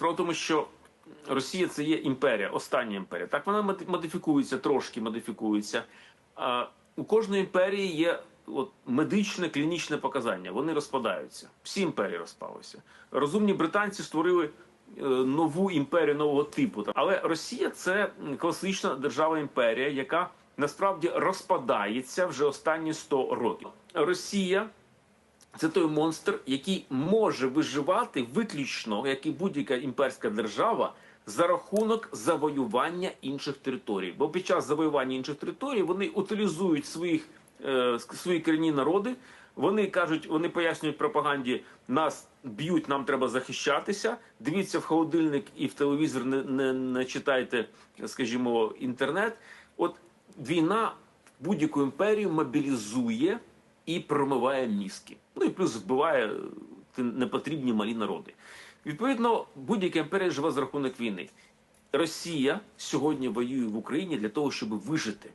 В тому, що Росія це є імперія, остання імперія. Так вона моди- модифікується, трошки модифікується. А у кожної імперії є от, медичне клінічне показання. Вони розпадаються. Всі імперії розпалися. Розумні британці створили е, нову імперію нового типу. Але Росія це класична держава імперія, яка насправді розпадається вже останні 100 років. Росія це той монстр, який може виживати виключно, як і будь-яка імперська держава, за рахунок завоювання інших територій. Бо під час завоювання інших територій вони утилізують своїх е, свої корінні народи. Вони кажуть, вони пояснюють пропаганді, нас б'ють, нам треба захищатися. Дивіться в холодильник і в телевізор, не, не, не читайте, скажімо, інтернет. От війна будь-яку імперію мобілізує і промиває мізки. Ну і плюс вбиває е, непотрібні малі народи. Відповідно, будь-яка імперія живе за рахунок війни. Росія сьогодні воює в Україні для того, щоб вижити.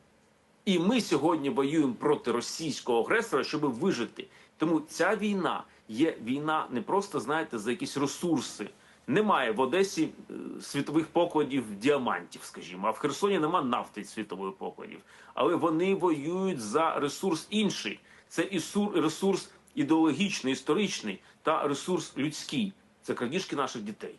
І ми сьогодні воюємо проти російського агресора, щоб вижити. Тому ця війна є війна не просто, знаєте, за якісь ресурси. Немає в Одесі е, світових покладів діамантів, скажімо, а в Херсоні нема нафти світових покладів. Але вони воюють за ресурс інший. Це і ресурс ідеологічний, історичний та ресурс людський. Це крадіжки наших дітей.